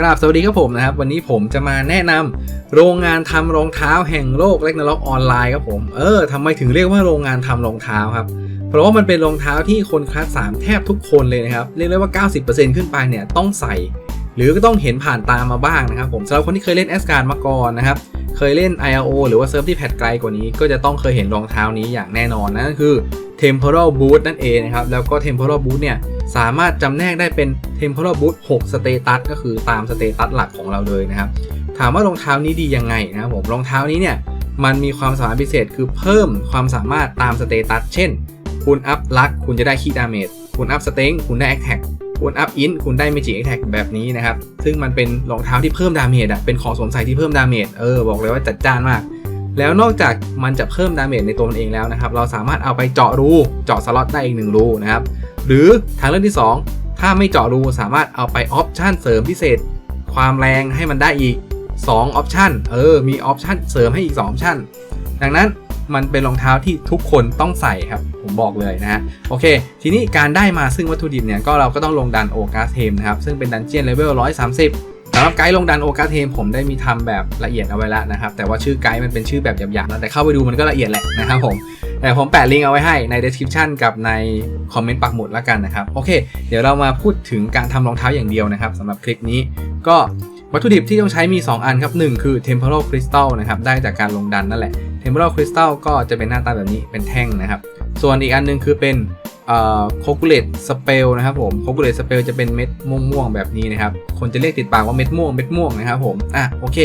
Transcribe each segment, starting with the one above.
กราบสวัสดีครับผมนะครับ วันนี้ผมจะมาแนะนำโรงงานทำรองเท้าแห่งโลกเล็กนาล็อกออนไลน์ครับผม เออทำไมถึงเรียกว่าโรงงานทำรองเท้าครับ เพราะว่ามันเป็นรองเท้าที่คนคลาสสามแทบทุกคนเลยนะครับ เรียกได้ว่า 90%ขึ้นไปเนี่ยต้องใส่ หรือก็ต้องเห็นผ่านตามาบ้างนะครับผมสำหรับคนที่เคยเล่นแอสการ์มาก่อนนะครับ เคยเล่น IRO หรือว่าเซิร์ฟที่แพทไกลกว่านี้ ก็จะต้องเคยเห็นรองเท้านี้อย่างแน่นอนนั่นก็คือ Temporal Boot นั่นเองนะครับ แล้วก็ Temporal Boot เนี่ย สามารถจำแนกได้เป็น Temporal Boot 6สเตตัสก็คือตามสเตตัสหลักของเราเลยนะครับ ถามว่ารองเท้านี้ดียังไงนะครับผมรองเท้านี้เนี่ยมันมีความสามารถพิเศษคือเพิ่มความสามารถตามสเตตัสเช่น คุณอัพลักคุณจะได้คีดาเมจคุณอัพสเต็งคุณได้แอคแท็กคุณอัพอินคุณได้เมจิแอคแท็กแบบนี้นะครับ ซึ่งมันเป็นรองเท้าที่เพิ่มดาเมจอะเป็นของสวมใส่ที่เพิ่มดาเมจเออบอกเลยว่าจัดจ้านมาก แล้วนอกจากมันจะเพิ่มดาเมจในตัวมันเองแล้วนะครับ เราสามารถเอาไปเจาะรูเจาะสล็อตได้อีกหนึ่งรูนะครับ หรือทางเลือกที่ 2 ถ้าไม่เจาะรูสามารถเอาไปออปชันเสริมพิเศษ ความแรงให้มันได้อีก2ออปชันเออมีออปชันเสริมให้อีก2ออปชันดังนั้นมันเป็นรองเท้าที่ทุกคนต้องใส่ครับ ผมบอกเลยนะฮะโอเค ทีนี้การได้มาซึ่งวัตถุดิบเนี่ยก็เราก็ต้องลงดันโอกาสเทมนะครับ ซึ่งเป็นดันเจียนเลเวล130สำหรับไกด์ลงดันโอกาสเทมผมได้มีทำแบบละเอียดเอาไว้แล้วนะครับ แต่ว่าชื่อไกด์มันเป็นชื่อแบบหยาบๆนะแต่เข้าไปดูมันก็ละเอียดแหละนะครับผม แต่ผมแปะลิงก์เอาไว้ให้ใน description กับในคอมเมนต์ปักหมุดแล้วกันนะครับ โอเค เดี๋ยวเรามาพูดถึงการทำรองเท้าอย่างเดียวนะครับสำหรับคลิปนี้ก็วัตถุดิบที่ต้องใช้มี 2 อันครับ 1 คือ temporal crystal นะครับได้จากการลงดันนั่นแหละ temporal crystal ก็จะเป็นหน้าตาแบบนี้เป็นแท่งนะครับ ส่วนอีกอันหนึงคือเป็นเอ่อ coagulate spell นะครับผม coagulate spell จะเป็นเม็ดม่วงๆแบบนี้นะครับ คนจะเรียกติดปากว่าเม็ดม่วงเม็ดม่วงนะครับผมอะโอเค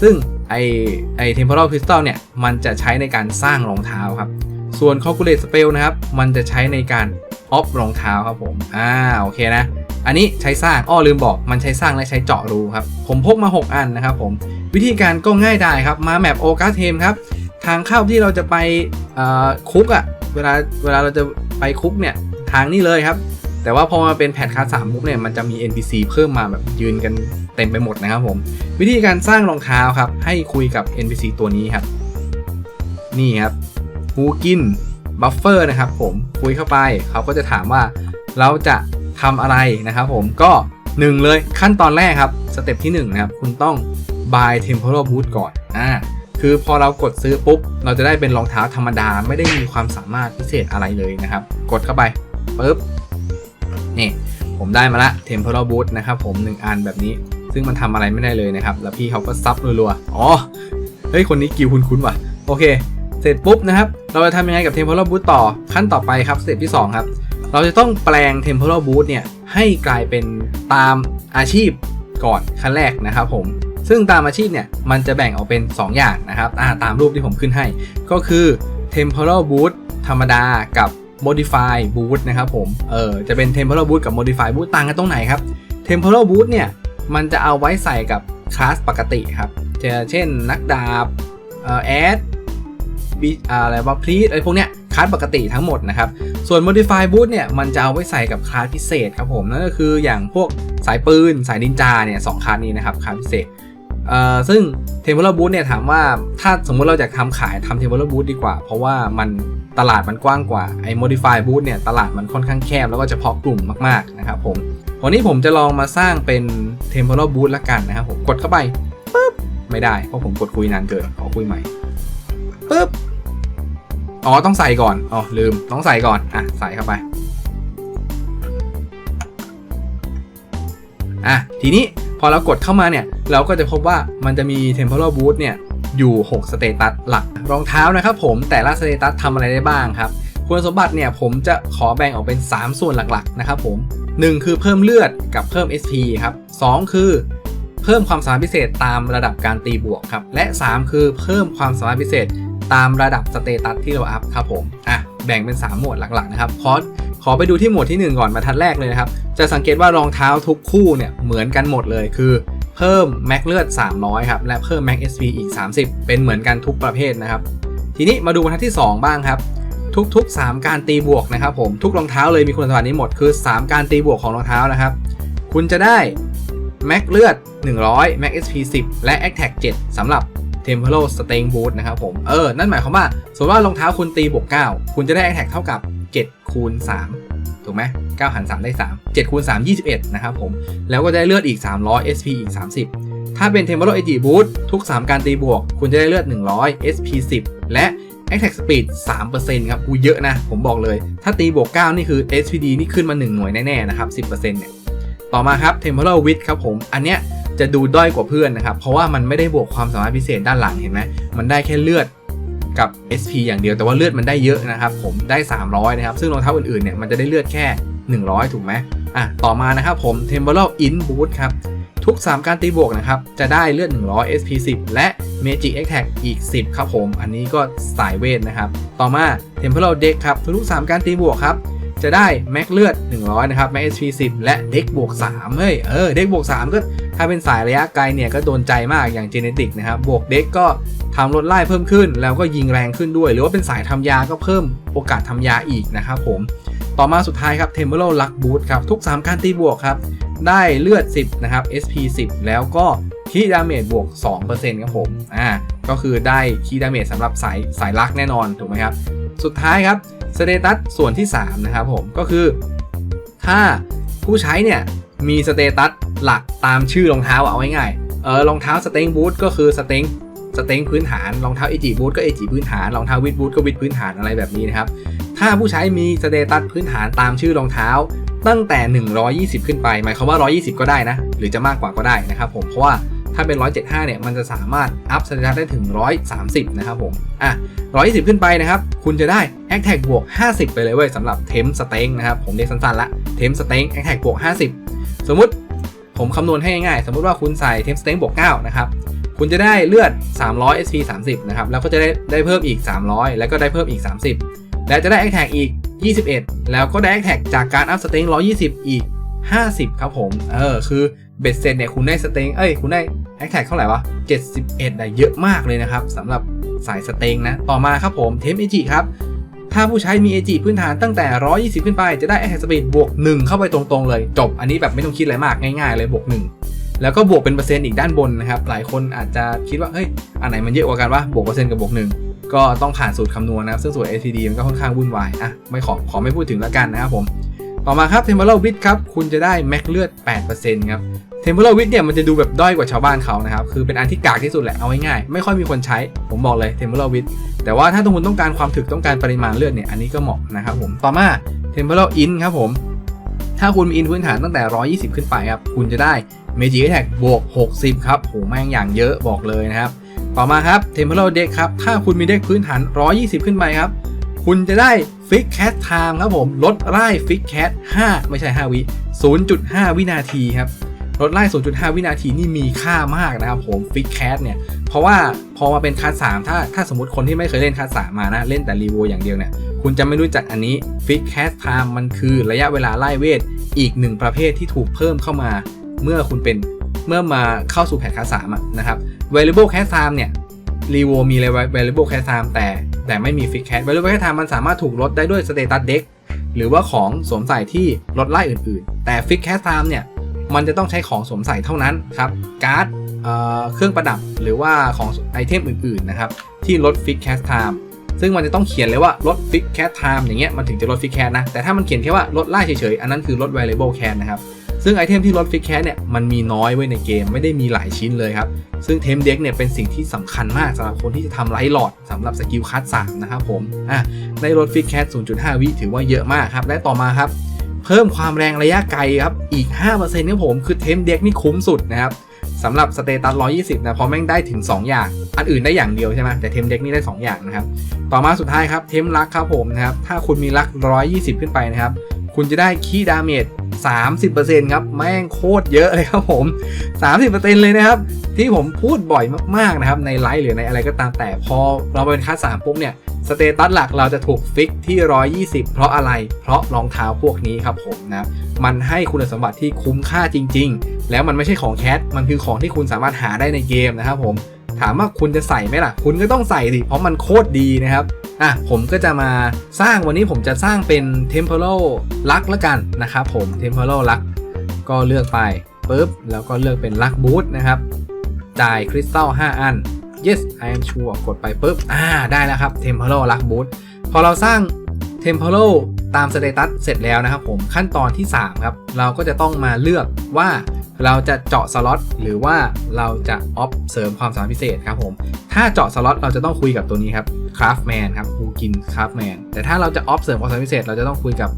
ซึ่งไอไอ temporal crystal เนี่ย มันจะใช้ในการสร้างรองเท้าครับ ส่วน coagulate spell นะครับ มันจะใช้ในการออฟรองเท้าครับผมอ่าโอเคนะ อันนี้ใช้สร้างอ้อลืมบอกมันใช้สร้างและใช้เจาะรูครับ ผมพกมา 6 อันนะครับผมวิธีการก็ง่ายได้ครับมาแมปโอกาเทมครับ ทางเข้าที่เราจะไปคุกอะ่ะเวลาเวลาเราจะไปคุกเนี่ยทางนี้เลยครับ แต่ว่าพอมาเป็นแพทคาสามมุกเนี่ยมันจะมี NPC เพิ่มมาแบบยืนกัน เต็มไปหมดนะครับผม วิธีการสร้างรองเท้าครับ ให้คุยกับ NPC ตัวนี้ครับ นี่ครับฮูกินบัฟเฟอร์นะครับผมคุยเข้าไปเขาก็จะถามว่าเราจะทำอะไรนะครับผมก็ 1 เลยขั้นตอนแรกครับ สเต็ปที่1นะครับ คุณต้อง buy temporal boot ก่อนอ่าคือพอเรากดซื้อปุ๊บ เราจะได้เป็นรองเท้าธรรมดาไม่ได้มีความสามารถพิเศษอะไรเลยนะครับ กดเข้าไปปุ๊บนี่ผมได้มาละ temporal boot นะครับผม 1 อันแบบนี้ ซึ่งมันทำอะไรไม่ได้เลยนะครับ แล้วพี่เขาก็ซับรัวๆ อ๋อ เฮ้ย คนนี้กิวคุ้นๆว่ะ โอเค เสร็จปุ๊บนะครับ เราจะทำยังไงกับ temporal boot ต่อ ขั้นต่อไปครับ สเต็ปที่ 2 ครับ เราจะต้องแปลง temporal boot เนี่ย ให้กลายเป็นตามอาชีพก่อนขั้นแรกนะครับผม ซึ่งตามอาชีพเนี่ย มันจะแบ่งออกเป็น 2 อย่างนะครับาตามรูปที่ผมขึ้นให้ ก็คือ temporal boot ธรรมดากับ modify boot นะครับผม เออจะเป็น temporal boot กับ modify boot ต่างกันตรงไหนครับ temporal boot เนี่ย มันจะเอาไว้ใส่กับคลาสปกติครับจะเช่นนักดาบเออแอดบีอะไรว่าพลีอะไรพวกเนี้ยคลาสปกติทั้งหมดนะครับ ส่วน modify boot เนี่ยมันจะเอาไว้ใส่กับคลาสพิเศษครับผม นั่นก็คืออย่างพวกสายปืน สายนินจาเนี่ยสองคลาสนี้นะครับคลาสพิเศษเอ่อซึ่ง temporal boot เนี่ยถามว่าถ้าสมมติเราอยากทำขายทำ temporal boot ดีกว่า เพราะว่ามันตลาดมันกว้างกว่าไอ้ modify boot เนี่ยตลาดมันค่อนข้างแคบแล้วก็เฉพาะกลุ่มมากๆนะครับผม วันนี้ผมจะลองมาสร้างเป็น temporal boot ละกันนะครับผมกดเข้าไปปุ๊บไม่ได้เพราะผมกดคุยนานเกินขอคุยใหม่ปุ๊บอ๋อต้องใส่ก่อนอ๋อลืมต้องใส่ก่อนอะใส่เข้าไปอะทีนี้พอเรากดเข้ามาเนี่ย เราก็จะพบว่ามันจะมี temporal boot เนี่ยอยู่ 6 สเตตัสหลัก รองเท้านะครับผมแต่ละสเตตัสทำอะไรได้บ้างครับ คุณสมบัติเนี่ยผมจะขอแบ่งออกเป็น 3 ส่วนหลักๆนะครับผม 1 คือเพิ่มเลือดกับเพิ่ม SP ครับ 2 คือเพิ่มความสามารถพิเศษตามระดับการตีบวกครับ และ 3 คือเพิ่มความสามารถพิเศษตามระดับสเตตัสที่เราอัพครับผม อะ แบ่งเป็น 3 หมวดหลักๆนะครับ ขอ ขอไปดูที่หมวดที่ 1 ก่อนบรรทัดแรกเลยนะครับ จะสังเกตว่ารองเท้าทุกคู่เนี่ยเหมือนกันหมดเลย คือเพิ่มแม็กเลือด 300 ครับ และเพิ่มแม็ก SP อีก 30 เป็นเหมือนกันทุกประเภทนะครับ ทีนี้มาดูบรรทัดที่ 2 บ้างครับ ทุก ๆ 3 การตีบวกนะครับผมทุกรองเท้าเลยมีคุณสมบัตินี้หมดคือ 3 การตีบวกของรองเท้านะครับ คุณจะได้แม็กเลือด 100แม็ก SP 10 และ a t t a c 7สำหรับ Temporal Staying Boot นะครับผมเออ นั่นหมายความว่าสมมติว่ารองเท้าคุณตีบวก 9 คุณจะได้ a t t a c เท่ากับ 7 คูณ 3 ถูกไหม9หาร3ได้ 3 7คูณ3 21 นะครับผม แล้วก็ได้เลือดอีก 300 SP อีก 30 ถ้าเป็น Temporal Edge Boot ทุก 3 การตีบวก คุณจะได้เลือด 100 SP 10 และ Attack Speed 3%ครับอูเยอะนะ ผมบอกเลย ถ้าตีบวก 9 นี่คือ SPD นี่ขึ้นมา 1 หน่วยแน่ๆนะครับ 10%เนี่ย ต่อมาครับ Temporal Width ครับผม อันเนี้ยจะดูด้อยกว่าเพื่อนนะครับ เพราะว่ามันไม่ได้บวกความสามารถพิเศษด้านหลังเห็นไหม มันได้แค่เลือดกับ SP อย่างเดียว แต่ว่าเลือดมันได้เยอะนะครับ ผมได้ 300 นะครับ ซึ่งรองเท้าอื่นๆเนี่ยมันจะได้เลือดแค่ 100 ถูกไหมอะ ต่อมานะครับผม Temporal In Boost ครับ ทุก 3 การตีบวกนะครับ จะได้เลือด 100 SP 10 และ Magic Attack อีก 10 ครับผม อันนี้ก็สายเวทนะครับ ต่อมา Temporal Deck ครับ ทุก 3 การตีบวกครับ จะได้แม็กเลือด 100 นะครับ แม็ก HP 10 และเด็กบวก 3 เฮ้ย เออ เด็กบวก 3 ก็ถ้าเป็นสายระยะไกลเนี่ย ก็โดนใจมากอย่างเจเนติกนะครับ บวกเด็กก็ทำลดไล่เพิ่มขึ้น แล้วก็ยิงแรงขึ้นด้วย หรือว่าเป็นสายทำยาก็เพิ่มโอกาสทำยาอีกนะครับผม ต่อมาสุดท้ายครับ Temporal Luck Boost ครับ ทุก 3 การตีบวกครับ ได้เลือด 10 นะครับ SP 10 แล้วก็คีดาเมจบวก 2%ครับผม อ่า ก็คือได้คีดาเมจสำหรับสายสายลักแน่นอน ถูกไหมครับ สุดท้ายครับสเตตัสส่วนที่ 3 นะครับผมก็คือ ถ้าผู้ใช้เนี่ย มีสเตตัสหลักตามชื่อรองเท้าเอาง่ายๆเออรองเท้าสเต็งบูทก็คือสเต็งสเต็งพื้นฐานรองเท้าเอจิบูทก็เอจิพื้นฐานรองเท้าวิดบูทก็วิดพื้นฐานอะไรแบบนี้นะครับ ถ้าผู้ใช้มีสเตตัสพื้นฐานตามชื่อรองเท้า ตั้งแต่ 120 ขึ้นไป หมายความว่า 120 ก็ได้นะ หรือจะมากกว่าก็ได้นะครับผม เพราะว่าถ้าเป็น 175 เนี่ย มันจะสามารถอัพสเตตัสได้ถึง 130 นะครับผม อะ 120 ขึ้นไปนะครับ คุณจะได้ a c t a g บวก 50 ไปเลยเว้ยสำหรับเทมสเต็งนะครับ ผมเรียกสั้นๆละ เทมสเต็ง a c t a g บวก 50 สมมุติผมคำนวณให้ง่ายๆ สมมุติว่าคุณใส่เทมสเต็งบวก 9 นะครับ คุณจะได้เลือด 300 SP 30 นะครับ แล้วก็จะได้ได้เพิ่มอีก 300 แล้วก็ได้เพิ่มอีก 30 และจะได้ a c t a g อีก 21 แล้วก็ได้ a c t a g จากการอัพสเต็ง120 อีก 50 ครับผม เออ คือเบ็ดเซ็ตเนี่ยคุณได้สเต็งเอ้ย คุณได้ a c t a g เท่าไหร่วะ 71ได้เยอะมากเลยนะครับสำหรับสายสเต็งนะ ต่อมาครับผมเทมเอจิครับ ถ้าผู้ใช้มีเอจิพื้นฐานตั้งแต่ 120 ขึ้นไป จะได้ Attack Speed บวก 1 เข้าไปตรงๆเลย จบ อันนี้แบบไม่ต้องคิดอะไรมากง่ายๆเลยบวก 1 แล้วก็บวกเป็นเปอร์เซ็นต์อีกด้านบนนะครับ หลายคนอาจจะคิดว่า เฮ้ย อันไหนมันเยอะกว่ากันวะ บวกเปอร์เซ็นต์กับบวก1 ก็ต้องผ่านสูตรคำนวณนะครับซึ่งสูตร ACD มันก็ค่อนข้างวุ่นวายอะไม่ขอขอไม่พูดถึงแล้วกันนะครับผม ต่อมาครับ Temporal Bit ครับคุณจะได้แม็กเลือด 8%ครับ Temporal Wit เนี่ยมันจะดูแบบด้อยกว่าชาวบ้านเขานะครับคือเป็นอันที่กากที่สุดแหละเอาง่ายๆไม่ค่อยมีคนใช้ผมบอกเลย Temporal Wit แต่ว่าถ้าคุณต้องการความถึกต้องการปริมาณเลือดเนี่ยอันนี้ก็เหมาะนะครับผมต่อมา Temporal In ครับผมถ้าคุณมีอินพื้นฐานตั้งแต่ 120 ขึ้นไปครับคุณจะได้ Magic Attack บวก 60 ครับโหแม่งอย่างเยอะบอกเลยนะครับ ต่อมาครับ Temporal Deck ครับ ถ้าคุณมีเด็กพื้นฐาน 120 ขึ้นไปครับ คุณจะได้ Fix Cat Time ครับผม ลดไล่ Fix Cat 5ไม่ใช่ 5 วิ 0.5 วินาทีครับลดไล่ 0.5 วินาทีนี่มีค่ามากนะครับผมฟิกแคสเนี่ย เพราะว่าพอมาเป็นคัส3ถ้าถ้าสมมติคนที่ไม่เคยเล่นคัส3มานะ เล่นแต่รีโวอย่างเดียวเนี่ย คุณจะไม่รู้จักอันนี้ฟิกแคสไทม์มันคือระยะเวลาไล่เวท อีกหนึ่งประเภทที่ถูกเพิ่มเข้ามา เมื่อคุณเป็น เมื่อมาเข้าสู่แพทคัส3อะนะครับ variable cast time เนี่ยรีโวมีเลย variable cast time แต่แต่ไม่มี fix cast variable cast time มันสามารถถูกลดได้ด้วย status deck หรือว่าของสวมใส่ที่ลดไล่อื่นๆ แต่ fix cast time เนี่ยมันจะต้องใช้ของสวมใส่เท่านั้นครับการ์ดเเครื่องประดับหรือว่าของไอเทมอื่นๆนะครับที่ลดฟิกแคสไทม์ ซึ่งมันจะต้องเขียนเลยว่าลดฟิกแคสไทม์อย่างเงี้ยมันถึงจะลดฟิกแคสนะ แต่ถ้ามันเขียนแค่ว่าลดไล่เฉยๆ อันนั้นคือลด variable c a s นะครับ ซึ่งไอเทมที่ลดฟิกแคสเนี่ยมันมีน้อยไว้ในเกมไม่ได้มีหลายชิ้นเลยครับ ซึ่งเทมเด็กเนี่ยเป็นสิ่งที่สำคัญมากสำหรับคนที่จะทำไลท์หลอดสำหรับสกิลคัสสามนะครับผมอะได้ลดฟิกแคส0.5 วิถือว่าเยอะมากครับและต่อมาครับเพิ่มความแรงระยะไกลครับอีก5%ครับผมคือเทมเด็กนี่คุ้มสุดนะครับ สำหรับสเตตัส120 นะเพราะแม่งได้ถึง 2 อย่าง อันอื่นได้อย่างเดียวใช่ไหมแต่เทมเด็กนี่ได้ 2 อย่างนะครับ ต่อมาสุดท้ายครับเทมลักครับผมนะครับ ถ้าคุณมีลัก 120 ขึ้นไปนะครับ คุณจะได้คีดาเมจ30%ครับ แม่งโคตรเยอะเลยครับผม 30%เลยนะครับ ที่ผมพูดบ่อยมากๆนะครับ ในไลฟ์หรือในอะไรก็ตามแต่พอเราเป็นคัส3ปุ๊บเนี่ย สเตตัสหลักเราจะถูกฟิกที่ 120 เพราะอะไร เพราะรองเท้าพวกนี้ครับผมนะ มันให้คุณสมบัติที่คุ้มค่าจริง ๆ แล้วมันไม่ใช่ของแคทมันคือของที่คุณสามารถหาได้ในเกมนะครับผม ถามว่าคุณจะใส่ไหมล่ะ คุณก็ต้องใส่สิ เพราะมันโคตรดีนะครับ อะ ผมก็จะมาสร้างวันนี้ผมจะสร้างเป็น Temporal ลักแล้วกันนะครับผม Temporal ลักก็เลือกไปปุ๊บ แล้วก็เลือกเป็นลักบูทนะครับ จ่ายคริสตัล5 อัน yes I am sure กดไปปุ๊บ อ่า ได้แล้วครับ temporal luck boot พอเราสร้าง temporal ตามสเตตัสเสร็จแล้วนะครับผมขั้นตอนที่ 3 ครับ เราก็จะต้องมาเลือกว่าเราจะเจาะสล็อตหรือว่าเราจะออฟเสริมความสามารถพิเศษครับผม ถ้าเจาะสล็อตเราจะต้องคุยกับตัวนี้ครับคราฟแมนครับฮูกินคราฟแมนแต่ถ้าเราจะออฟเสริมความสามารถพิเศษ เราจะต้องคุยกับ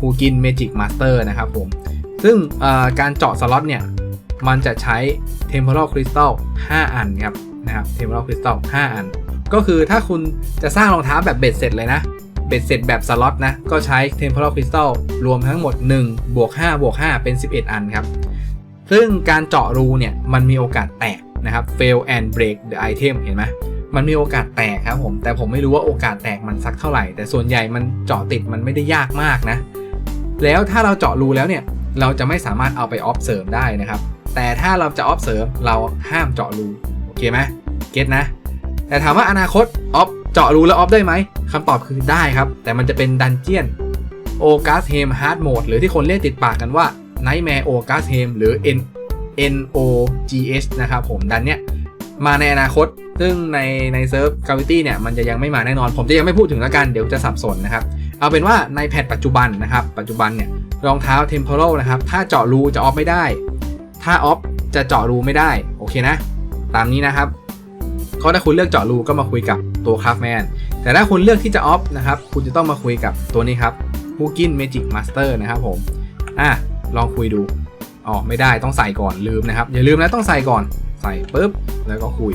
ฮูกินเมจิกมาสเตอร์นะครับผม ซึ่งการเจาะสล็อตเนี่ย มันจะใช้ Temporal Crystal 5 อันครับ นะครับ Temporal Crystal 5อัน ก็คือถ้าคุณจะสร้างรองเท้าแบบเบ็ดเสร็จเลยนะ เบ็ดเสร็จแบบสล็อตนะ ก็ใช้ Temporal Crystal รวมทั้งหมด1บวก5บวก5เป็น 11 อันครับ ซึ่งการเจาะรูเนี่ย มันมีโอกาสแตกนะครับ fail and break the item เห็นไหมมันมีโอกาสแตกครับผม แต่ผมไม่รู้ว่าโอกาสแตกมันสักเท่าไหร่ แต่ส่วนใหญ่มันเจาะติดมันไม่ได้ยากมากนะ แล้วถ้าเราเจาะรูแล้วเนี่ย เราจะไม่สามารถเอาไปออฟเสริมได้นะครับ แต่ถ้าเราจะออฟเสริมเราห้ามเจาะรู เคไหมเก็ตนะ แต่ถามว่าอนาคตออฟเจาะรูแล้วออฟได้ไหมคำตอบคือได้ครับ แต่มันจะเป็นดันเจียนโอกัสเฮมฮาร์ดโหมดหรือที่คนเรียกติดปากกันว่า Nightmare o g a s h e m หรือ N N O G H นะครับผมดันเนี้ยมาในอนาคต ซึ่งในในเซิร์ฟกาวิตี้เนี่ย มันจะยังไม่มาแน่นอน ผมจะยังไม่พูดถึงแล้วกัน เดี๋ยวจะสับสนนะครับ เอาเป็นว่าในแพทปัจจุบันนะครับ ปัจจุบันเนี่ยรองเท้า Temporal นะครับ ถ้าเจาะรูจะออฟไม่ได้ ถ้าออฟจะเจาะรูไม่ได้ โอเคนะ ตามนี้นะครับก็ถ้าคุณเลือกเจาะรูก็มาคุยกับตัวคราฟแมนแต่ถ้าคุณเลือกที่จะออฟนะครับคุณจะต้องมาคุยกับตัวนี้ครับฮูกินเมจิกมาสเตอร์นะครับผมอะลองคุยดูอ๋อไม่ได้ต้องใส่ก่อนลืมนะครับ อย่าลืมนะต้องใส่ก่อนใส่ปุ๊บแล้วก็คุย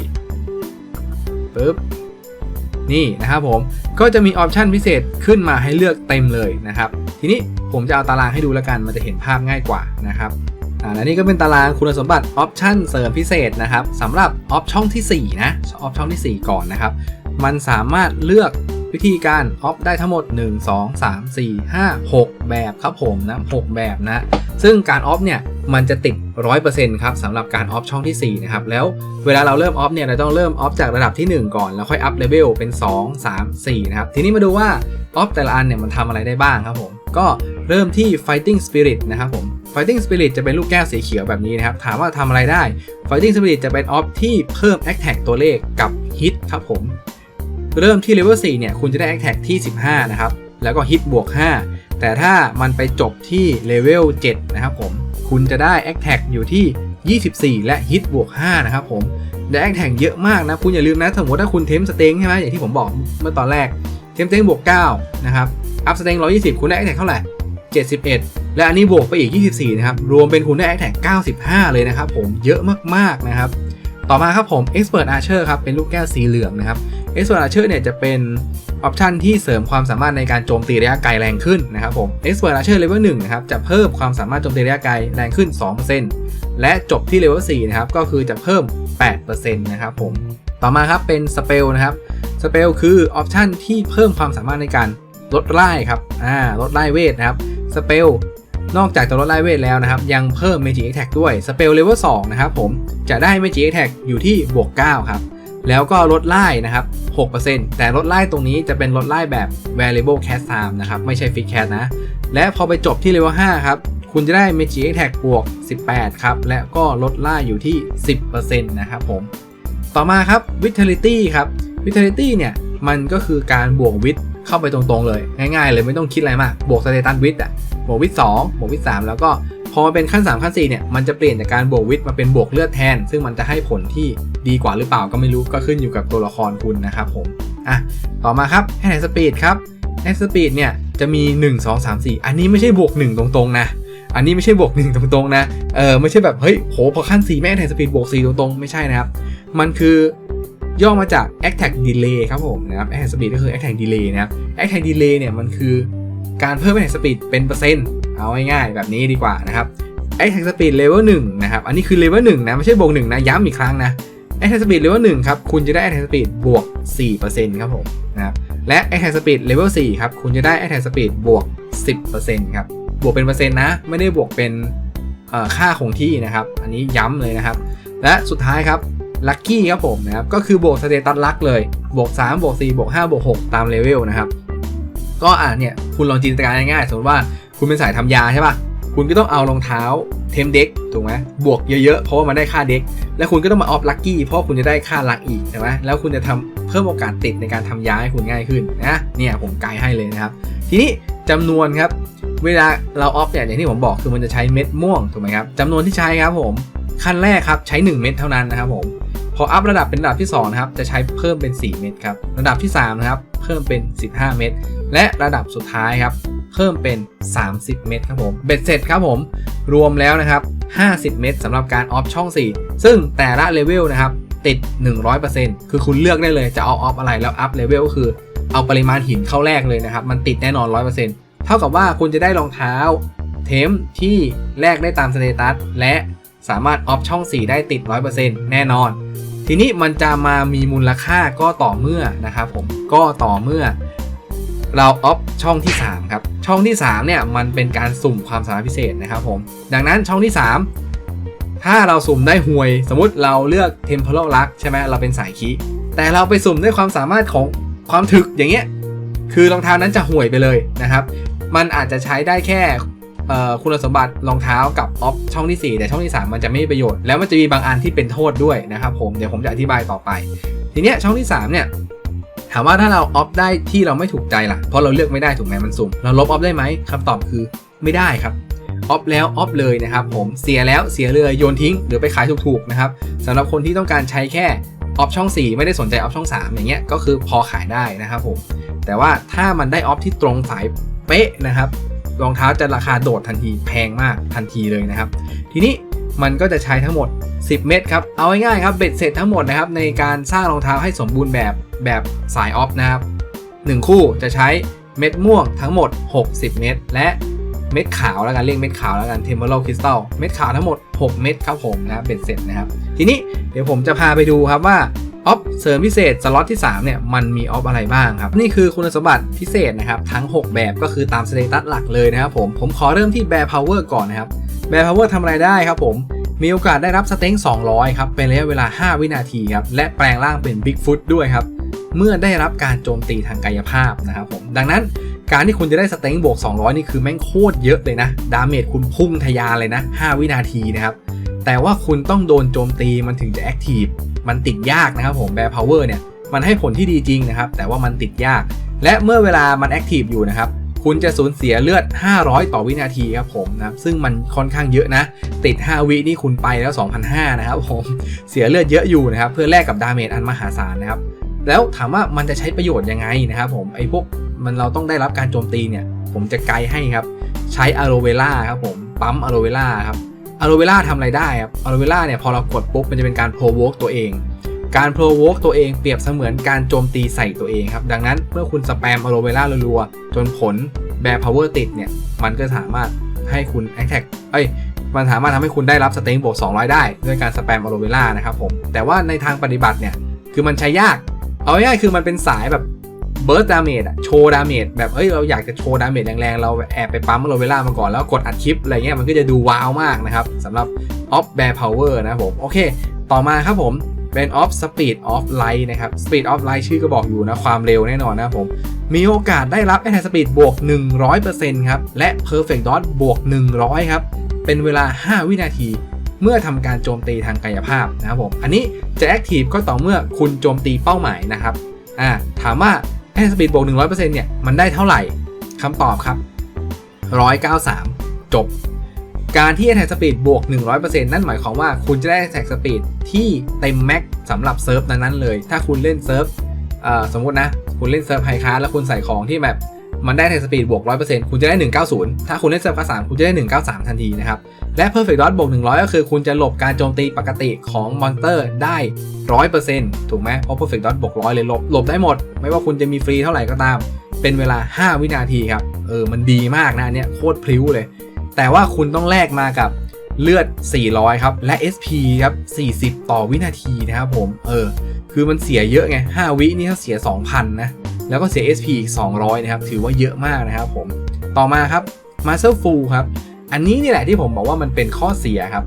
ปุ๊บนี่นะครับผมก็จะมีออปชันพิเศษขึ้นมาให้เลือกเต็มเลยนะครับ ทีนี้ผมจะเอาตารางให้ดูแล้วกันมันจะเห็นภาพง่ายกว่านะครับ อ่าและนี่ก็เป็นตารางคุณสมบัติออปชันเสริมพิเศษนะครับสำหรับออปช่องที่ 4 นะออปช่องที่ 4 ก่อนนะครับ มันสามารถเลือกวิธีการออฟได้ทั้งหมด 1 2 3 4 5 6 แบบครับผมนะ 6 แบบนะ ซึ่งการออฟเนี่ยมันจะติด 100%ครับสำหรับการออฟช่องที่ 4 นะครับ แล้วเวลาเราเริ่มออฟเนี่ยเราต้องเริ่มออฟจากระดับที่ 1 ก่อน แล้วค่อยอัพเลเวลเป็น 2 3 4 นะครับ ทีนี้มาดูว่าออฟแต่ละอันเนี่ยมันทำอะไรได้บ้างครับผม ก็เริ่มที่ fighting spirit นะครับผม fighting spirit จะเป็นลูกแก้วสีเขียวแบบนี้นะครับ ถามว่าทำอะไรได้ fighting spirit จะเป็นออฟที่เพิ่ม attack ตัวเลขกับ hit ครับผม เริ่มที่เลเวล4เนี่ยคุณจะได้ attack ที่ 15 นะครับ แล้วก็ hit บวก 5 แต่ถ้ามันไปจบที่เลเวล7นะครับผม คุณจะได้ attack อยู่ที่ 24 และ hit บวก 5 นะครับผมได้ attack เยอะมากนะ คุณอย่าลืมนะ สมมติถ้าคุณเทมสเต็งใช่ไหมอย่างที่ผมบอกเมื่อตอนแรก เทมสเต็งบวก9นะครับ อัพสเต็ง120 คุณได้ attack เท่าไหร่ 71 และอันนี้บวกไปอีก 24 นะครับ รวมเป็นคุณได้ attack 95 เลยนะครับผมเยอะมากๆนะครับ ต่อมาครับผม Expert Archer ครับ เป็นลูกแก้วสีเหลืองนะครับ Expert Archer เนี่ยจะเป็นออปชันที่เสริมความสามารถในการโจมตีระยะไกลแรงขึ้นนะครับผม Expert Archer Level 1นะครับจะเพิ่มความสามารถโจมตีระยะไกลแรงขึ้น 2%และจบที่ Level 4นะครับก็คือจะเพิ่ม 8%นะครับผมต่อมาครับเป็น Spell นะครับ Spell คือออปชันที่เพิ่มความสามารถในการลดไล่ครับอ่าลดไล่เวทนะครับ Spell นอกจากจะลดไล่เวทแล้วนะครับ ยังเพิ่ม Magic Attack ด้วย Spell Level 2นะครับผมจะได้ Magic Attack อยู่ที่บวก9ครับ แล้วก็ลดไล่นะครับ 6%แต่ลดไล่ตรงนี้จะเป็นลดไล่แบบ variable cast time นะครับ ไม่ใช่ fixed cast นะ และพอไปจบที่ level 5ครับ คุณจะได้ magic attack บวก 18 ครับ และก็ลดไล่อยู่ที่ 10%นะครับผม ต่อมาครับ vitality ครับ vitality เนี่ย มันก็คือการบวกวิท เข้าไปตรงๆเลย ง่ายๆเลยไม่ต้องคิดอะไรมาก บวกสเตตัสวิทอะบวกวิท2บวกวิท3แล้วก็พอมาเป็นขั้น 3 ขั้น4เนี่ยมันจะเปลี่ยนจากการบวกวิทย์มาเป็นบวกเลือดแทน ซึ่งมันจะให้ผลที่ดีกว่าหรือเปล่าก็ไม่รู้ก็ขึ้นอยู่กับตัวละครคุณนะครับผมอะต่อมาครับแฮนด์สปีดครับแฮนด์สปีดเนี่ยจะมี 1 2 3 4 อันนี้ไม่ใช่บวก 1 ตรงๆนะ อันนี้ไม่ใช่บวก 1 ตรงๆนะเออไม่ใช่แบบเฮ้ยโหพอขั้น 4 แม่แฮนด์สปีดบวก 4 ตรงๆ ไม่ใช่นะครับ มันคือ ย่อมาจาก attack delay ครับผมนะครับ attack speed ก็คือ attack delay นะครับ attack delay เนี่ยมันคือการเพิ่ม attack speed เป็นเปอร์เซ็นต์เอาง่ายๆแบบนี้ดีกว่านะครับ attack speed level 1นะครับ อันนี้คือ level 1นะไม่ใช่บวก1นะ ย้ำอีกครั้งนะ attack speed level 1ครับ คุณจะได้ attack speed บวก 4%ครับผมนะครับและ attack speed level 4ครับ คุณจะได้ attack speed บวก 10%ครับ บวกเป็นเปอร์เซ็นต์นะ ไม่ได้บวกเป็นค่าคงที่นะครับ อันนี้ย้ำเลยนะครับ และสุดท้ายครับ ลัคกี้ครับผมนะครับก็คือบวกสเตตัสลักเลยบวก3บวก4บวก5บวก6ตามเลเวลนะครับก็อ่าเนี่ยคุณลองจินตนาการง่ายๆสมมติว่าคุณเป็นสายทำยาใช่ป่ะคุณก็ต้องเอารองเท้าเทมเด็กถูกไหมบวกเยอะๆ เพราะว่ามันได้ค่าเด็ก แล้วคุณก็ต้องมาออฟลัคกี้เพราะคุณจะได้ค่าลักอีกใช่ไหมแล้วคุณจะทำเพิ่มโอกาสติดในการทำยาให้คุณง่ายขึ้นนะเนี่ยผมไกด์ให้เลยนะครับ ทีนี้จำนวนครับ เวลาเราออฟเนี่ยอย่างที่ผมบอกคือมันจะใช้เม็ดม่วงถูกไหมครับจำนวนที่ใช้ครับผมขั้นแรกครับใช้ 1 เม็ดเท่านั้นนะครับผม พออัพระดับเป็นระดับที่2นะครับจะใช้เพิ่มเป็น 4 เม็ดครับระดับที่3นะครับเพิ่มเป็น 15 เม็ดและระดับสุดท้ายครับเพิ่มเป็น 30 เม็ดครับผมเบ็ดเสร็จครับผมรวมแล้วนะครับ50 เม็ดสำหรับการออฟช่อง 4 ซึ่งแต่ละเลเวลนะครับติด 100%คือคุณเลือกได้เลยจะเอาออฟอะไรแล้วอัพเลเวลก็คือเอาปริมาณหินเข้าแรกเลยนะครับมันติดแน่นอน 100%เท่ากับว่าคุณจะได้รองเท้าเทมที่แลกได้ตามสเตตัสและสามารถออฟช่อง 4 ได้ติด 100%แน่นอน ทีนี้มันจะมามีมูลค่าก็ต่อเมื่อนะครับผมก็ต่อเมื่อเราออฟช่องที่ 3 ครับ ช่องที่ 3 เนี่ย มันเป็นการสุ่มความสามารถพิเศษนะครับผม ดังนั้นช่องที่ 3 ถ้าเราสุ่มได้หวย สมมติเราเลือก Temporal Luck ใช่ไหมเราเป็นสายคีแต่เราไปสุ่มด้วยความสามารถของความถึกอย่างเงี้ยคือรองเท้านั้นจะห่วยไปเลยนะครับ มันอาจจะใช้ได้แค่ คุณสมบัติรองเท้ากับออฟช่องที่ 4 แต่ช่องที่ 3 มันจะไม่มีประโยชน์ แล้วมันจะมีบางอันที่เป็นโทษด้วยนะครับผมเดี๋ยวผมจะอธิบายต่อไป ทีเนี้ยช่องที่ 3 เนี่ยถามว่าถ้าเราออฟได้ที่เราไม่ถูกใจล่ะ เพราะเราเลือกไม่ได้ถูกไหมมันสุ่ม เราลบออฟได้ไหมคำตอบคือไม่ได้ครับออฟแล้วออฟเลยนะครับผมเสียแล้วเสียเลยโยนทิ้ง หรือไปขายถูกๆนะครับสำหรับคนที่ต้องการใช้แค่ออฟช่อง 4 ไม่ได้สนใจออฟช่อง 3 อย่างเงี้ยก็คือพอขายได้นะครับผมแต่ว่าถ้ามันได้ออฟที่ตรงสายเป๊ะนะครับ รองเท้าจะราคาโดดทันทีแพงมากทันทีเลยนะครับ ทีนี้มันก็จะใช้ทั้งหมด 10 เม็ดครับ เอาง่ายๆครับเบ็ดเสร็จทั้งหมดนะครับในการสร้างรองเท้าให้สมบูรณ์แบบแบบสายออฟนะครับ1คู่จะใช้เม็ดม่วงทั้งหมด 60 เม็ดและเม็ดขาวแล้วกันเรียกเม็ดขาวแล้วกันเทมเบอร์คริสตัลเม็ดขาวทั้งหมด 6 เม็ดครับผมนะเบ็ดเสร็จนะครับ ทีนี้เดี๋ยวผมจะพาไปดูครับว่า ออฟเสริมพิเศษสล็อตที่3เนี่ยมันมีออฟอะไรบ้างครับ นี่คือคุณสมบัติพิเศษนะครับ ทั้ง 6 แบบก็คือตามสเตตัสหลักเลยนะครับผมผมขอเริ่มที่แบร์พาวเวอร์ก่อนนะครับแบร์พาวเวอร์ทำอะไรได้ครับผมมีโอกาสได้รับสเต็ง200 ครับ เป็นระยะเวลา 5 วินาทีครับ และแปลงร่างเป็นบิ๊กฟุตด้วยครับ เมื่อได้รับการโจมตีทางกายภาพนะครับผม ดังนั้นการที่คุณจะได้สเต็งบวก 200 นี่คือแม่งโคตรเยอะเลยนะ ดาเมจคุณพุ่งทะยานเลยนะ 5 วินาทีนะครับ แต่ว่าคุณต้องโดนโจมตีมันถึงจะแอคทีฟมันติดยากนะครับผมแบร์พาวเวอร์เนี่ยมันให้ผลที่ดีจริงนะครับ แต่ว่ามันติดยาก และเมื่อเวลามันแอคทีฟอยู่นะครับ คุณจะสูญเสียเลือด 500 ต่อวินาทีครับผมนะซึ่งมันค่อนข้างเยอะนะ ติด 5 วินี่คุณไปแล้ว 2,500 นะครับผมเสียเลือดเยอะอยู่นะครับ เพื่อแลกกับดาเมจอันมหาศาลนะครับ แล้วถามว่ามันจะใช้ประโยชน์ยังไงนะครับผมไอ้พวกมันเราต้องได้รับการโจมตีเนี่ย ผมจะไกด์ให้ครับ ใช้อะโลเวล่าครับผมปั๊มอะโลเวล่าครับ อะโลเวล่าทำอะไรได้ครับอะโลเวล่าเนี่ยพอเรากดปุ๊บมันจะเป็นการโพวกตัวเอง การโพวกตัวเองเปรียบเสมือนการโจมตีใส่ตัวเองครับ ดังนั้นเมื่อคุณสแปมอะโลเวล่ารัวๆจนผลแบร์พาวเวอร์ติดเนี่ย มันก็สามารถให้คุณแอคแท็กเอ้ยมันสามารถทำให้คุณได้รับสเต็งบวก200 ได้ ด้วยการสแปมอะโลเวล่านะครับผม แต่ว่าในทางปฏิบัติเนี่ย คือมันใช้ยาก เอาง่ายๆคือมันเป็นสายแบบ เบิร์ดดาเมจอะโชว์ดาเมจแบบเอ้ยเราอยากจะโชว์ดาเมจแรงๆ เราแอบไปปั๊มโรเวล่ามาก่อนแล้วกดอัดคลิปอะไรเงี้ยมันก็จะดูว้าวมากนะครับสำหรับออฟแบร์พาวเวอร์นะผม โอเค ต่อมาครับผมเป็นออฟสปีดออฟไลท์นะครับสปีดออฟไลท์ชื่อก็บอกอยู่นะความเร็วแน่นอนนะผม มีโอกาสได้รับแอทสปีดบวก 100%ครับ และ Perfect Dot บวก 100 ครับ เป็นเวลา 5 วินาทีเมื่อทำการโจมตีทางกายภาพนะครับผม อันนี้จะแอคทีฟก็ต่อเมื่อคุณโจมตีเป้าหมายนะครับ อ่า ถามว่า แอสปีดบวก 100%เนี่ย มันได้เท่าไหร่คำตอบครับ 193 จบ การที่ Attack Speed บวก 100%นั่นหมายความว่าคุณจะได้ Attack Speed ที่เต็มแม็กสำหรับเซิร์ฟนั้นๆเลย ถ้าคุณเล่นเซิร์ฟสมมตินะ คุณเล่นเซิร์ฟไฮคาร์แล้วคุณใส่ของที่แบบ มันได้ Attack Speed บวก 100%คุณจะได้ 190 ถ้าคุณเล่นเซิร์ฟคลาส3คุณจะได้ 193 ทันทีนะครับ และ Perfect Dot บวก 100 ก็คือคุณจะหลบการโจมตีปกติของมอนเตอร์ได้ 100%ถูกไหมเพราะ Perfect Dot บวก 100 เลยหลบหลบได้หมด ไม่ว่าคุณจะมีฟรีเท่าไหร่ก็ตาม เป็นเวลา 5 วินาทีครับ เออ มันดีมากนะเนี่ยโคตรพลิ้วเลย แต่ว่าคุณต้องแลกมากับเลือด 400 ครับ และ SP ครับ 40 ต่อวินาทีนะครับผม เออ คือมันเสียเยอะไง 5 วินี่เขาเสีย 2,000 นะ แล้วก็เสีย SP อีก 200 นะครับ ถือว่าเยอะมากนะครับผม ต่อมาครับ Master Full ครับ อันนี้นี่แหละที่ผมบอกว่ามันเป็นข้อเสียครับ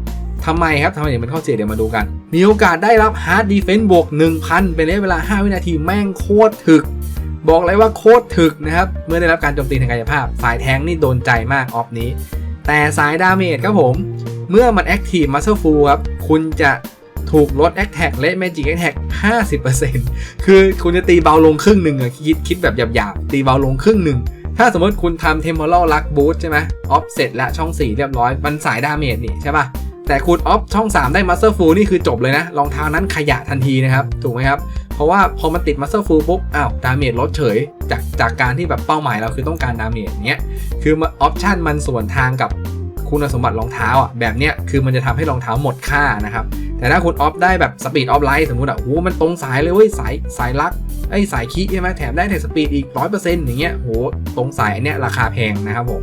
ทำไมครับทำไมถึงเป็นข้อเสียเดี๋ยวมาดูกัน มีโอกาสได้รับ Hard Defense บวก 1,000 เป็นระยะเวลา 5 วินาทีแม่งโคตรถึก บอกเลยว่าโคตรถึกนะครับ เมื่อได้รับการโจมตีทางกายภาพ สายแทงนี่โดนใจมากออฟนี้ แต่สายดาเมจครับผม เมื่อมัน Active Muscle Full ครับ คุณจะ ถูกลด Attack และ Magic Attack 50%คือคุณจะตีเบาลงครึ่งหนึ่งอะคิดคิดแบบหยาบๆ ตีเบาลงครึ่งหนึ่ง ถ้าสมมติคุณทำ Temporal Luck Boost ใช่ไหม Offset และช่อง 4 เรียบร้อย มันสายดาเมจนี่ใช่ปะแต่คุณออฟช่อง 3 ได้ Muscle Full นี่คือจบเลยนะรองเท้านั้นขยะทันทีนะครับ ถูกไหมครับ เพราะว่าพอมันติด Muscle Full ปุ๊บอ้าวดาเมจลดเฉย จากจากการที่แบบเป้าหมายเราคือต้องการดาเมจเนี้ยคือออปชันมันส่วนทางกับคุณสมบัติรองเท้าอะแบบเนี้ยคือมันจะทำให้รองเท้าหมดค่านะครับ แต่ถ้าคุณออฟได้แบบสปีดออฟไลท์สมมติอะโหมันตรงสายเลยเว้ยสายสายลักไอ้สายคีใช่ไหมแถมได้แท็สปีดอีก100%อร์เซ็นต์อย่างเงี้ยโหตรงสายเนี้ยราคาแพงนะครับผม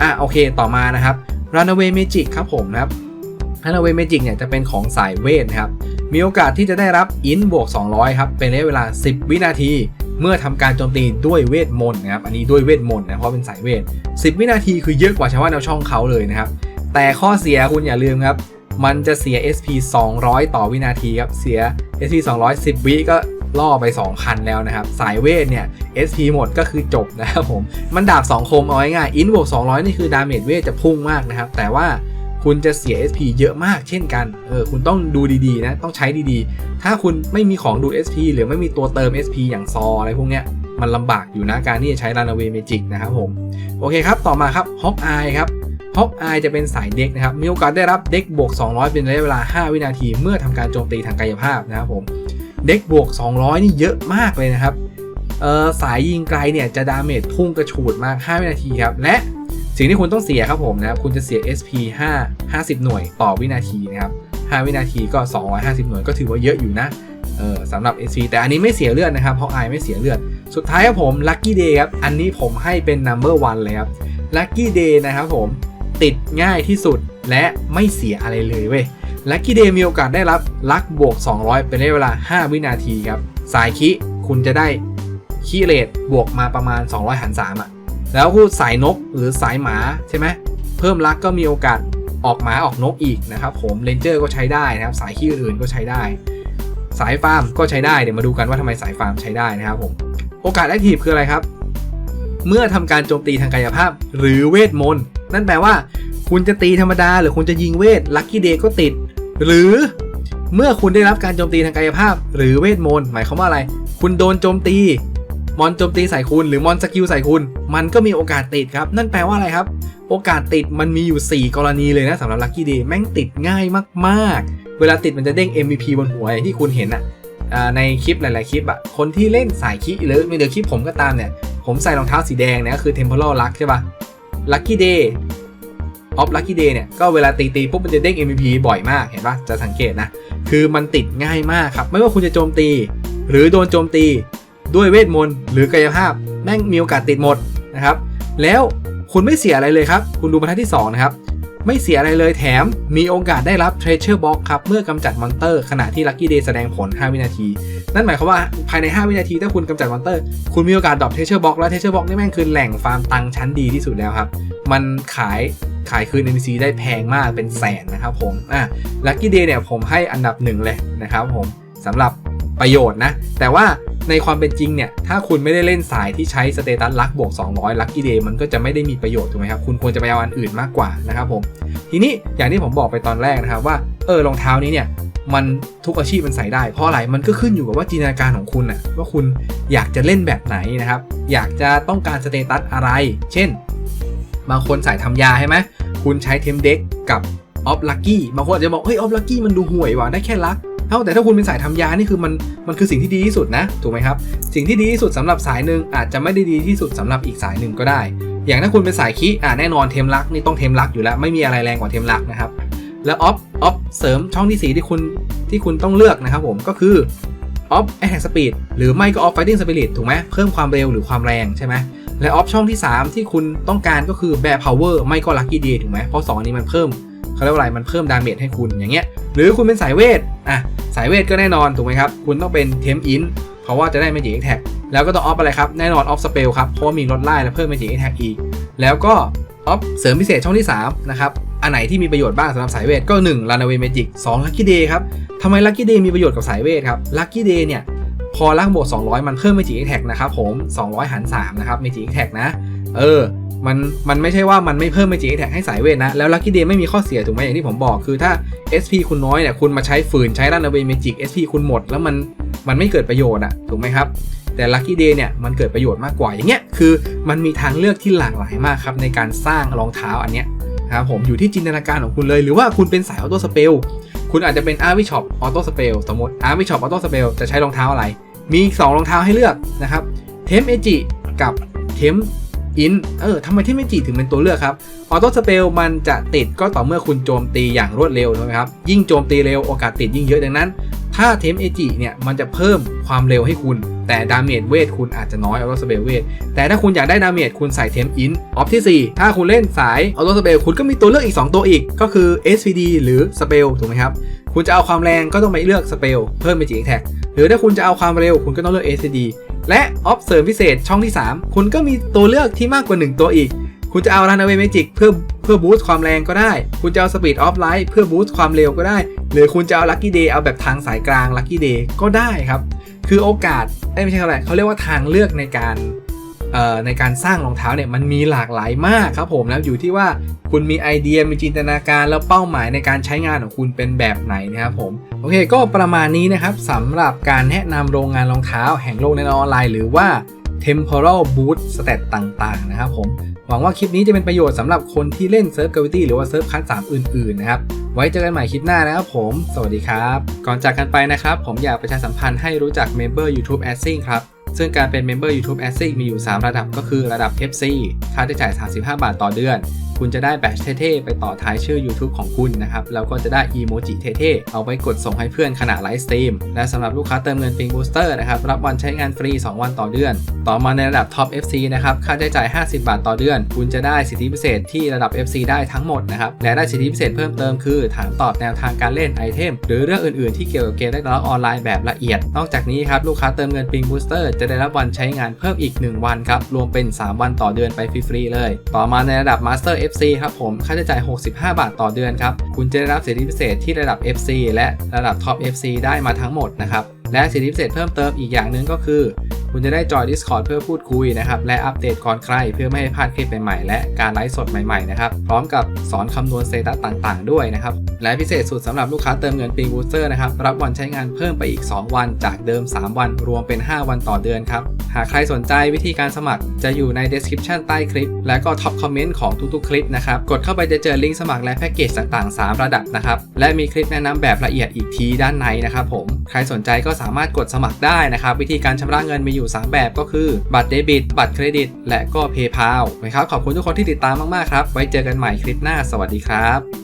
อะโอเคต่อมานะครับ Runaway Magic ครับผมนะครับ Runaway Magic เนี่ยจะเป็นของสายเวทนะครับมีโอกาสที่จะได้รับอินบวก200 ครับ เป็นระยะเวลา 10 วินาที เมื่อทำการโจมตีด้วยเวทมนต์นะครับ อันนี้ด้วยเวทมนต์นะ เพราะเป็นสายเวท 10 วินาทีคือเยอะกว่าชาวบ้านชาวช่องเขาเลยนะครับ แต่ข้อเสียคุณอย่าลืมครับ มันจะเสีย SP 200 ต่อวินาทีครับ เสีย SP 200 10 วิก็ล่อไป 2,000 แล้วนะครับ สายเวทเนี่ย SP หมดก็คือจบนะครับผม มันดาบ2คมเอาง่ายๆอินบวก200 นี่คือดาเมจเวทจะพุ่งมากนะครับ แต่ว่าคุณจะเสีย SP เยอะมากเช่นกัน เออ คุณต้องดูดีๆนะ ต้องใช้ดีๆ ถ้าคุณไม่มีของดูด SP หรือไม่มีตัวเติม SP อย่างซออะไรพวกเนี้ย มันลำบากอยู่นะการที่จะใช้ Runaway Magic นะครับผม โอเคครับ ต่อมาครับ Hawk Eye ครับ Hawk Eye จะเป็นสายเด็กนะครับ มีโอกาสได้รับเด็กบวก 200 เป็นระยะเวลา 5 วินาที เมื่อทำการโจมตีทางกายภาพนะครับผม เด็กบวก 200 นี่เยอะมากเลยนะครับเออสายยิงไกลเนี่ยจะดาเมจพุ่งกระฉูดมาก 5 วินาทีครับ และสิ่งที่คุณต้องเสียครับผมนะครับ คุณจะเสีย SP 5 50 หน่วยต่อวินาทีนะครับ 5 วินาทีก็ 250 หน่วยก็ถือว่าเยอะอยู่นะเออสำหรับ SP แต่อันนี้ไม่เสียเลือดนะครับ เพราะ i ไม่เสียเลือด สุดท้ายครับผม Lucky Day ครับ อันนี้ผมให้เป็น number one เลยครับ Lucky Day นะครับผม ติดง่ายที่สุดและไม่เสียอะไรเลยเว้ย Lucky Day มีโอกาสได้รับลักบวก 200 เป็นระยะเวลา 5 วินาทีครับ สายคิคุณจะได้คีเรทบวกมาประมาณ 200หัน3อะ แล้วพูดสายนกหรือสายหมาใช่ไหมเพิ่มลักก็มีโอกาสออกหมาออกนกอีกนะครับผมเลนเจอร์ก็ใช้ได้นะครับ สายขี้อื่นก็ใช้ได้ สายฟาร์มก็ใช้ได้เดี๋ยวมาดูกันว่าทำไมสายฟาร์มใช้ได้นะครับผมโอกาสแอคทีฟคืออะไรครับ เมื่อทำการโจมตีทางกายภาพหรือเวทมนต์ นั่นแปลว่า คุณจะตีธรรมดา หรือคุณจะยิงเวทลัคกี้เดย์ก็ติด หรือเมื่อคุณได้รับการโจมตีทางกายภาพ หรือเวทมนต์หมายความว่าอะไร คุณโดนโจมตี มอนโจมตีใส่คุณ หรือมอนสกิลใส่คุณ มันก็มีโอกาสติดครับ นั่นแปลว่าอะไรครับ โอกาสติดมันมีอยู่ 4 กรณีเลยนะสำหรับลัคกี้เดย์แม่งติดง่ายมากๆ เวลาติดมันจะเด้ง MVP บนหัวที่คุณเห็นอะอ่าในคลิปหลาย ๆ คลิปอะคนที่เล่นสายคิหรือไม่เดี๋ยวคลิปผมก็ตามเนี่ยผมใส่รองเท้าสีแดงเนี่ยก็คือ Temporal Luck ใช่ปะ Lucky Day ออฟ Lucky Day เนี่ยก็เวลาตีตีปุ๊บมันจะเด้ง MVP บ่อยมากเห็นปะจะสังเกตนะ คือมันติดง่ายมากครับ ไม่ว่าคุณจะโจมตี หรือโดนโจมตีด้วยเวทมนต์หรือกายภาพ แม่งมีโอกาสติดหมดนะครับ แล้วคุณไม่เสียอะไรเลยครับ คุณดูบรรทัดที่ 2 นะครับ ไม่เสียอะไรเลยแถม มีโอกาสได้รับ Treasure Box ครับ เมื่อกำจัดมอนเตอร์ ขณะที่ Lucky Day แสดงผล 5 วินาที นั่นหมายความว่าภายใน 5 วินาทีถ้าคุณกำจัดมอนเตอร์ คุณมีโอกาสดรอป Treasure Box และ Treasure Box นี่แม่งคือแหล่งฟาร์มตังค์ชั้นดีที่สุดแล้วครับ มันขายขายคืน NPC ได้แพงมากเป็นแสนนะครับผมอะ Lucky Day เนี่ยผมให้อันดับหนึ่งเลยนะครับผมสำหรับ ประโยชน์นะ แต่ว่าในความเป็นจริงเนี่ย ถ้าคุณไม่ได้เล่นสายที่ใช้สเตตัสลักบวก 200 Lucky Day มันก็จะไม่ได้มีประโยชน์ถูกไหมครับ คุณควรจะไปเอาอันอื่นมากกว่านะครับผม ทีนี้อย่างที่ผมบอกไปตอนแรกนะครับว่า เออรองเท้านี้เนี่ย มันทุกอาชีพมันใส่ได้ เพราะอะไร มันก็ขึ้นอยู่กับว่าจินตนาการของคุณนะว่าคุณอยากจะเล่นแบบไหนนะครับ อยากจะต้องการสเตตัสอะไร เช่น บางคนใส่ทำยาใช่ไหม คุณใช้เทมเด็กกับออฟลักกี้ บางคนอาจจะบอก เฮ้ยออฟลักกี้มันดูห่วยว่ะ ได้แค่ลัก เท่าแต่ถ้าคุณเป็นสายทำยานี่คือมันมันคือสิ่งที่ดีที่สุดนะถูกไหมครับสิ่งที่ดีที่สุดสำหรับสายหนึ่งอาจจะไม่ได้ดีที่สุดสำหรับอีกสายหนึ่งก็ได้ อย่างถ้าคุณเป็นสายคีอ่าแน่นอนเทมลักนี่ต้องเทมลักอยู่แล้วไม่มีอะไรแรงกว่าเทมลักนะครับแล้วออฟออฟเสริมช่องที่4ที่คุณที่คุณต้องเลือกนะครับผมก็คือออฟแอ t แทกสปีดหรือไม่ก็ออฟไฟติ้งสปิริตถูกไหมเพิ่มความเร็วหรือความแรงใช่ไหมและออฟช่องที่ 3 ที่คุณต้องการก็คือแบร์พาวเวอร์ไม่ก็ลัคกี้เดย์ถูกไหมเพราะสองอันนี้มันเพิ่มเขาเรียกว่าอะไรมันเพิ่มดาเมจให้คุณอย่างเงี้ยหรือคุณเป็นสายเวทอะ สายเวทก็แน่นอนถูกไหมครับ คุณต้องเป็นเทมอินเพราะว่าจะได้ Magic Attack แล้วก็ต้องออฟอะไรครับ แน่นอนออฟสเปลครับ เพราะมีลดไล่และเพิ่ม Magic Attack อีก แล้วก็ออฟเสริมพิเศษช่องที่ 3 นะครับ อันไหนที่มีประโยชน์บ้างสำหรับสายเวท ก็1 Runaway Magic 2 Lucky Day ครับทำไม Lucky Day มีประโยชน์กับสายเวทครับ Lucky Day เนี่ยพอลักบวก200 มันเพิ่ม Magic Attack นะครับผม 200 หาร3นะครับ Magic Attack นะ เออ มันมันไม่ใช่ว่ามันไม่เพิ่ม Magic Attack ให้สายเวทนะ แล้ว Lucky Day ไม่มีข้อเสียถูกไหมอย่างที่ผมบอกคือถ้า SP คุณน้อยเนี่ยคุณมาใช้ฝืนใช้ Runaway Magic SP คุณหมด แล้วมันมันไม่เกิดประโยชน์อะถูกไหมครับ แต่ Lucky Day เนี่ยมันเกิดประโยชน์มากกว่าอย่างเงี้ยคือมันมีทางเลือกที่หลากหลายมากครับในการสร้างรองเท้าอันเนี้ยนะครับผมอยู่ที่จินตนาการของคุณเลย หรือว่าคุณเป็นสายออโต้สเปลคุณอาจจะเป็นอาร์วิชอปออโต้สเปลสมมติอาร์วิชอปออโต้สเปลจะใช้รองเท้าอะไร มี 2 รองเท้าให้เลือกนะครับเทมเอจิกับเทม อินเออทำไมเทมเอจิถึงเป็นตัวเลือกครับออโต้สเปลมันจะติดก็ต่อเมื่อคุณโจมตีอย่างรวดเร็วใช่ไหมครับ ยิ่งโจมตีเร็วโอกาสติดยิ่งเยอะดังนั้น ถ้าเทมเอจิเนี่ยมันจะเพิ่มความเร็วให้คุณ แต่ดาเมจเวทคุณอาจจะน้อยออโต้สเปลเวทแต่ถ้าคุณอยากได้ดาเมจคุณใส่เทมอินออฟที่ 4 ถ้าคุณเล่นสายออโต้สเปลคุณก็มีตัวเลือกอีก 2 ตัวอีก ก็คือ SPD หรือสเปลถูกไหมครับคุณจะเอาความแรงก็ต้องไปเลือกสเปลเพิ่มเมจิแท็กหรือถ้าคุณจะเอาความเร็วคุณก็ต้องเลือก SPD และออฟเสริมพิเศษช่องที่ 3 คุณก็มีตัวเลือกที่มากกว่า 1 ตัวอีก คุณจะเอารันเวย์เมจิกเพื่อเพื่อบูสต์ความแรงก็ได้ คุณจะเอาสปีดออฟไลท์เพื่อบูสต์ความเร็วก็ได้ หรือคุณจะเอาลัคกี้เดย์เอาแบบทางสายกลางลัคกี้เดย์ก็ได้ครับ คือโอกาสไม่ใช่อะไรเขาเรียกว่าทางเลือกในการ ในการสร้างรองเท้าเนี่ยมันมีหลากหลายมากครับผมแล้วอยู่ที่ว่าคุณมีไอเดียมีจินตนาการแล้วเป้าหมายในการใช้งานของคุณเป็นแบบไหนนะครับผมโอเคก็ประมาณนี้นะครับสำหรับการแนะนำโรงงานรองเท้าแห่งโลกในออนไลน์ หรือว่า temporal boot stat ต่างๆ นะครับผม หวังว่าคลิปนี้จะเป็นประโยชน์สำหรับคนที่เล่นเซิร์ฟกาวิตี้หรือว่าเซิร์ฟคัสสามอื่น ๆ นะครับ ไว้เจอกันใหม่คลิปหน้านะครับผม สวัสดีครับ ก่อนจากกันไปนะครับ ผมอยากประชาสัมพันธ์ให้รู้จัก Member YouTube a d s i n g ครับ ซึ่งการเป็นเมมเบอร์ YouTube a d s i n g มีอยู่ 3 ระดับก็คือระดับ FC ค่าใช้จ่าย 35 บาทต่อเดือนคุณจะได้แบตเท่ๆไปต่อท้ายชื่อ YouTube ของคุณนะครับ แล้วก็จะได้อีโมจิเท่ๆ เอาไว้กดส่งให้เพื่อนขณะไลฟ์สตรีม และสำหรับลูกค้าเติมเงินปิงบูสเตอร์นะครับ รับวันใช้งานฟรี 2 วันต่อเดือน ต่อมาในระดับ Top FC นะครับ ค่าใช้จ่าย 50 บาทต่อเดือน คุณจะได้สิทธิพิเศษที่ระดับ FC ได้ทั้งหมดนะครับ และได้สิทธิพิเศษเพิ่มเติมคือ ถามตอบแนวทางการเล่นไอเทมหรือเรื่องอื่นๆที่เกี่ยวกับเกมและออนไลน์แบบละเอียด นอกจากนี้ครับลูกค้าเติมเงินปิงบูสเตอร์จะได้รับวันใช้งานเพิ่มอีก 1 วันครับรวมเป็น 3 วันต่อเดือนไปฟรีๆเลย ต่อมาในระดับ Master FC ครับผม ค่าใช้จ่าย 65 บาทต่อเดือนครับ คุณจะได้รับสิทธิพิเศษที่ระดับ FC และระดับ Top FC ได้มาทั้งหมดนะครับ และสิทธิพิเศษเพิ่มเติมอีกอย่างหนึ่งก็คือ คุณจะได้จอย Discord เพื่อพูดคุยนะครับ และอัปเดตก่อนใครเพื่อไม่ให้พลาดคลิปใหม่ๆและการไลฟ์สดใหม่ๆนะครับ พร้อมกับสอนคำนวณเตตัสต่างๆ ด้วยนะครับ และพิเศษสุดสำหรับลูกค้าเติมเงินปิงบูสเตอร์นะครับ รับวันใช้งานเพิ่มไปอีก 2 วันจากเดิม 3 วัน รวมเป็น 5 วันต่อเดือนครับ หากใครสนใจวิธีการสมัครจะอยู่ใน description ใต้คลิป และก็ท็อปคอมเมนต์ของทุกๆ คลิปนะครับ กดเข้าไปจะเจอลิงก์สมัครและแพ็กเกจต่างๆ 3 ระดับนะครับ และมีคลิปแนะนำแบบละเอียดอีกทีด้านในนะครับผม ใครสนใจก็สามารถกดสมัครได้นะครับ วิธีการชำระเงินมีอยู่ 3 แบบก็คือ บัตรเดบิต บัตรเครดิต และก็ PayPal นะครับขอบคุณทุกคนที่ติดตามมากๆครับ ไว้เจอกันใหม่คลิปหน้า สวัสดีครับ